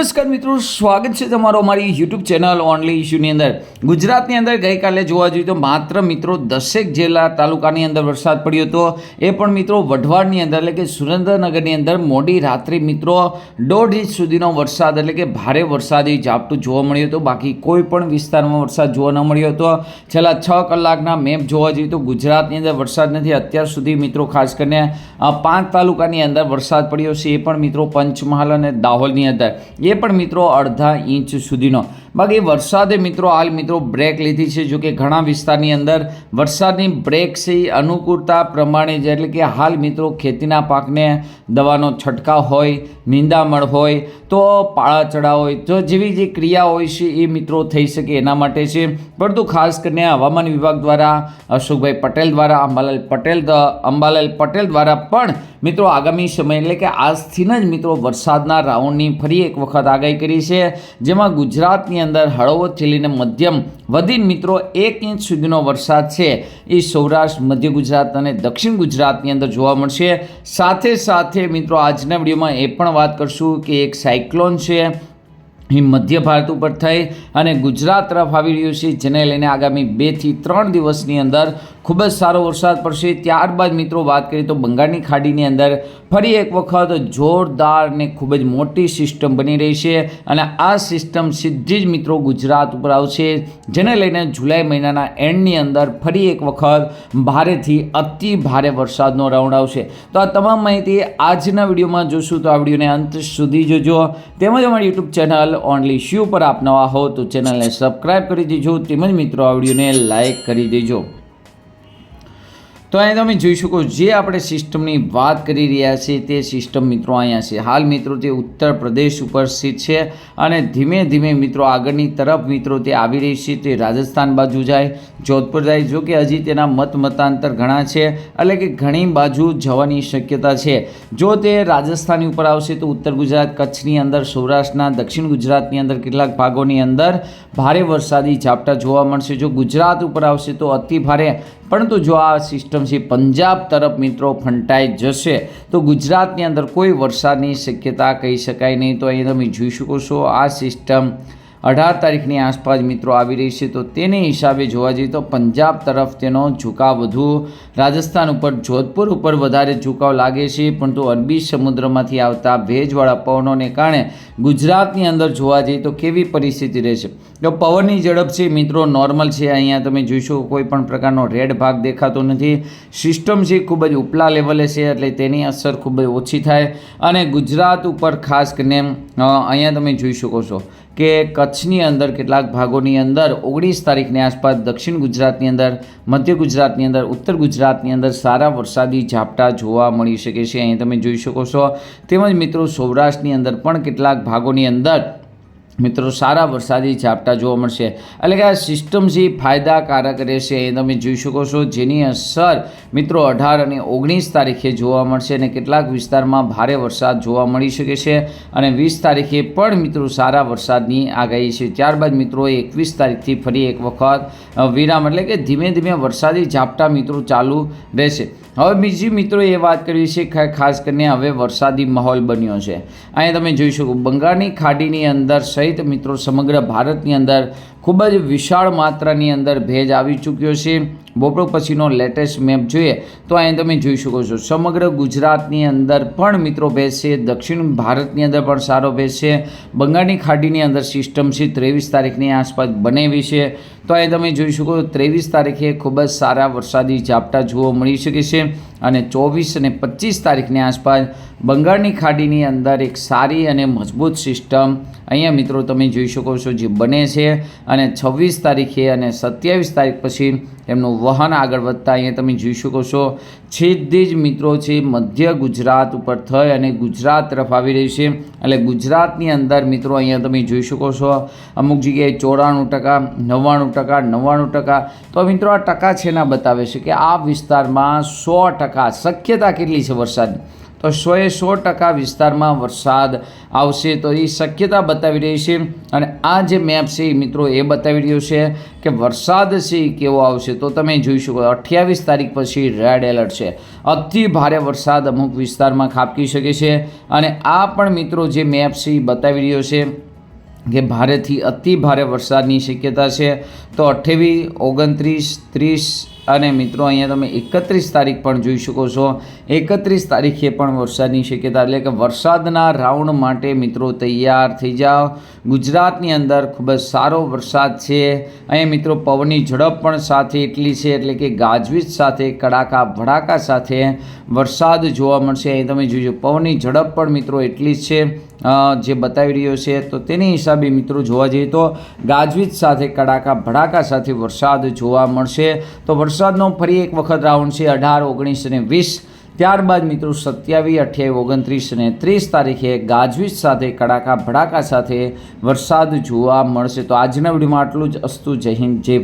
નમસ્કાર મિત્રો, સ્વાગત છે તમારો અમારી યુટ્યુબ ચેનલ ઓનલી ઇશ્યુની અંદર. ગુજરાતની અંદર ગઈકાલે જોવા જોઈએ તો માત્ર મિત્રો દસેક જિલ્લા તાલુકાની અંદર વરસાદ પડ્યો હતો. એ પણ મિત્રો વઢવાડની અંદર, એટલે કે સુરેન્દ્રનગરની અંદર મોડી રાત્રે મિત્રો દોઢ ઇંચ સુધીનો વરસાદ, એટલે કે ભારે વરસાદી ઝાપટું જોવા મળ્યું હતું. બાકી કોઈ પણ વિસ્તારમાં વરસાદ જોવા ન મળ્યો હતો. છેલ્લા છ કલાકના મેપ જોવા જોઈએ તો ગુજરાતની અંદર વરસાદ નથી. અત્યાર સુધી મિત્રો ખાસ કરીને પાંચ તાલુકાની અંદર વરસાદ પડ્યો છે. એ પણ મિત્રો પંચમહાલ અને દાહોદની અંદર. એ પણ મિત્રો અડધા ઇંચ સુધીનો બાકી વરસાદે મિત્રો, હાલ મિત્રો બ્રેક લીધી છે. જો કે ઘણા વિસ્તારની અંદર વરસાદની બ્રેક છે. એ અનુકૂળતા પ્રમાણે જ, એટલે કે હાલ મિત્રો ખેતીના પાકને દવાનો છંટકાવ હોય, નિંદામણ હોય, તો પાળા ચડાવ હોય, તો જેવી જે ક્રિયા હોય છે એ મિત્રો થઈ શકે એના માટે છે. પરંતુ ખાસ કરીને હવામાન વિભાગ દ્વારા, અશોકભાઈ પટેલ દ્વારા, અંબાલાલ પટેલ અંબાલાલ પટેલ દ્વારા પણ મિત્રો આગામી સમય, એટલે કે આજથી જ મિત્રો વરસાદના રાઉન્ડની ફરી એક વખત આગાહી કરી છે. જેમાં ગુજરાતની અંદર હળવો લઈને મધ્યમ વધીને મિત્રો એક ઇંચ સુધીનો વરસાદ છે. એ સૌરાષ્ટ્ર, મધ્ય ગુજરાત અને દક્ષિણ ગુજરાતની અંદર જોવા મળશે. સાથે સાથે મિત્રો આજના વિડીયોમાં એ પણ વાત કરશું કે એક સાયક્લોન છે. એ મધ્ય ભારત ઉપર થઈ અને ગુજરાત તરફ આવી રહ્યું છે, જેને લઈને આગામી બેથી ત્રણ દિવસની અંદર ખૂબ જ સારો વરસાદ પડશે. ત્યારબાદ મિત્રો વાત કરીએ તો બંગાળની ખાડીની અંદર ફરી એક વખત જોરદાર ને ખૂબ જ મોટી સિસ્ટમ બની રહી છે અને આ સિસ્ટમ સીધી જ મિત્રો ગુજરાત ઉપર આવશે, જેને લઈને જુલાઈ મહિનાના એન્ડની અંદર ફરી એક વખત ભારેથી અતિ ભારે વરસાદનો રાઉન્ડ આવશે. તો આ તમામ માહિતી આજના વિડીયોમાં જોશું. તો આ વિડીયોને અંત સુધી જોજો. તેમજ અમારી યુટ્યુબ ચેનલ ઓનલી શ્યુ પર આપ નવા હો તો ચેનલને સબસ્ક્રાઈબ કરી દેજો. તેમજ મિત્રો, આ વિડીયોને લાઇક કરી દેજો. તો અહીંયા તમે જોઈ શકો જે આપણે સિસ્ટમની વાત કરી રહ્યા છીએ તે સિસ્ટમ મિત્રો અહીંયા છે. હાલ મિત્રો તે ઉત્તર પ્રદેશ ઉપર સ્થિત છે અને ધીમે ધીમે મિત્રો આગળની તરફ મિત્રો તે આવી રહી છે. તે રાજસ્થાન બાજુ જાય, જોધપુર જાય, જો કે હજી તેના મત મતાંતર ઘણા છે એટલે કે ઘણી બાજુ જવાની શક્યતા છે. જો તે રાજસ્થાનની ઉપર આવશે તો ઉત્તર ગુજરાત કચ્છની અંદર, સૌરાષ્ટ્રના દક્ષિણ ગુજરાતની અંદર કેટલાક ભાગોની અંદર ભારે વરસાદી ઝાપટા જોવા મળશે. જો ગુજરાત ઉપર આવશે તો અતિ ભારે પરંતુ જો આ સિસ્ટમ છે પંજાબ તરફ મિત્રો ફંટાઈ જશે, તો ગુજરાતની અંદર કોઈ વરસાદની શક્યતા કહી શકાય નહીં. તો અહીં તમે જોઈ શકો છો આ સિસ્ટમ અઢાર તારીખની આસપાસ મિત્રો આવી રહી છે, તો તેને હિસાબે જોવા જઈએ તો પંજાબ તરફ તેનો ઝુકાવ વધુ. રાજસ્થાન ઉપર જોધપુર ઉપર વધારે ઝુકાવ લાગે છે, પરંતુ અરબી સમુદ્રમાંથી આવતા ભેજવાળા પવનોને કારણે ગુજરાતની અંદર જોવા જઈએ તો કેવી પરિસ્થિતિ રહેશે? તો પવનની ઝડપ છે મિત્રો, નોર્મલ છે, અહીંયા તમે જોઈશો કોઈ પણ પ્રકારનો રેડ ભાગ દેખાતો નથી. સિસ્ટમ છે ખૂબ જ ઉપલા લેવલે છે, એટલે તેની અસર ખૂબ જ ઓછી થાય. અને ગુજરાત ઉપર ખાસ કરીને અહીંયા તમે જોઈ શકો છો કે કચ્છની અંદર કેટલાક ભાગોની અંદર ઓગણીસ તારીખની આસપાસ દક્ષિણ ગુજરાતની અંદર, મધ્ય ગુજરાતની અંદર, ઉત્તર ગુજરાતની અંદર સારા વરસાદી ઝાપટા જોવા મળી શકે છે. અહીં તમે જોઈ શકો છો. તેમજ મિત્રો સૌરાષ્ટ્રની અંદર પણ કેટલાક ભાગોની અંદર મિત્રો, સારા વરસાદી ઝાપટા જોવા મળશે. એટલે કે આ સિસ્ટમ જે ફાયદાકારક રહેશે એ તમે જોઈ શકો છો. જેની અસર મિત્રો અઢાર અને ઓગણીસ તારીખે જોવા મળશે અને કેટલાક વિસ્તારમાં ભારે વરસાદ જોવા મળી શકે છે અને વીસ તારીખે પણ મિત્રો સારા વરસાદની આગાહી છે. ત્યારબાદ મિત્રો એકવીસ તારીખથી ફરી એક વખત વિરામ એટલે કે ધીમે ધીમે વરસાદી ઝાપટા મિત્રો ચાલુ રહેશે. હવે બીજી મિત્રો એ વાત કરવી છે ખાસ કરીને હવે વરસાદી માહોલ બન્યો છે. અહીંયા તમે જોઈ શકો, બંગાળની ખાડીની અંદર સહિત મિત્રો સમગ્ર ભારતની અંદર ખૂબ જ વિશાળ માત્રાની અંદર ભેજ આવી ચૂક્યો છે. બપોર પછીનો લેટેસ્ટ મેપ જોઈએ તો અહીં તમે જોઈ શકો છો. સમગ્ર ગુજરાતની અંદર પણ મિત્રો ભેજ છે. દક્ષિણ ભારતની અંદર પણ સારો ભેજ છે. બંગાળની ખાડીની અંદર સિસ્ટમ છે. ત્રેવીસ તારીખની આસપાસ બનેવી છે. તો અહીં તમે જોઈ શકો ત્રેવીસ તારીખે ખૂબ જ સારા વરસાદી ઝાપટા જોવા મળી શકે છે. અને ચોવીસ અને પચીસ તારીખની આસપાસ બંગાળની ખાડીની અંદર એક સારી અને મજબૂત સિસ્ટમ અહીંયા મિત્રો તમે જોઈ શકો છો જે બને છે. અને છવ્વીસ તારીખે અને સત્યાવીસ તારીખ પછી એમનું વહન આગળ વધતા અહીંયા તમે જોઈ શકો છો. સીધી જ મિત્રો છે, મધ્ય ગુજરાત ઉપર થઈ અને ગુજરાત તરફ આવી રહી છે. એટલે ગુજરાતની અંદર મિત્રો અહીંયા તમે જોઈ શકો છો, અમુક જગ્યાએ ચોરાણું ટકા, નવ્વાણું ટકા નવ્વાણું ટકા. તો મિત્રો આ ટકા છે ના બતાવે છે કે આ વિસ્તારમાં સો ટકા શક્યતા કેટલી છે વરસાદની? તો સોએ સો ટકા વિસ્તારમાં વરસાદ આવશે તો એ શક્યતા બતાવી રહી છે. અને આ જે મેપ છે મિત્રો એ બતાવી રહ્યો છે કે વરસાદ છે કેવો આવશે તો તમે જોઈ શકો અઠ્યાવીસ તારીખ પછી રેડ એલર્ટ છે. અતિ ભારે વરસાદ અમુક વિસ્તારમાં ખાબકી શકે છે. અને આ પણ મિત્રો જે મેપ છે એ બતાવી રહ્યો છે કે ભારેથી અતિ ભારે વરસાદની શક્યતા છે. તો અઠ્ઠાવીસ ઓગણત્રીસ, ત્રીસ અને મિત્રો, અહીંયા તમે એકત્રીસ તારીખ પણ જોઈ શકો છો. એકત્રીસ તારીખે પણ વરસાદની શક્યતા, એટલે કે વરસાદના રાઉન્ડ માટે મિત્રો તૈયાર થઈ જાઓ. ગુજરાતની અંદર ખૂબ જ સારો વરસાદ છે. અહીંયા મિત્રો, પવનની ઝડપ પણ સાથે એટલી છે, એટલે કે ગાજવીજ સાથે, કડાકા ભડાકા સાથે વરસાદ જોવા મળશે. અહીં તમે જોજો, પવનની ઝડપ પણ મિત્રો એટલી જ છે. જે બતાવી રહ્યો છે, તો તેની હિસાબે મિત્રો જોવા જઈએ તો ગાજવીજ સાથે, કડાકા ભડાકા સાથે વરસાદ જોવા મળશે. તો વરસાદનો ફરી એક વખત રાઉન્ડ છે અઢાર, ઓગણીસ અને વીસ. ત્યારબાદ મિત્રો સત્યાવીસ, અઠ્યાવીસ, ઓગણત્રીસ અને ત્રીસ તારીખે ગાજવીજ સાથે, કડાકા ભડાકા સાથે વરસાદ જોવા મળશે. તો આજના વિડીયોમાં આટલું જ. અસ્તુ, જય હિન્દ, જય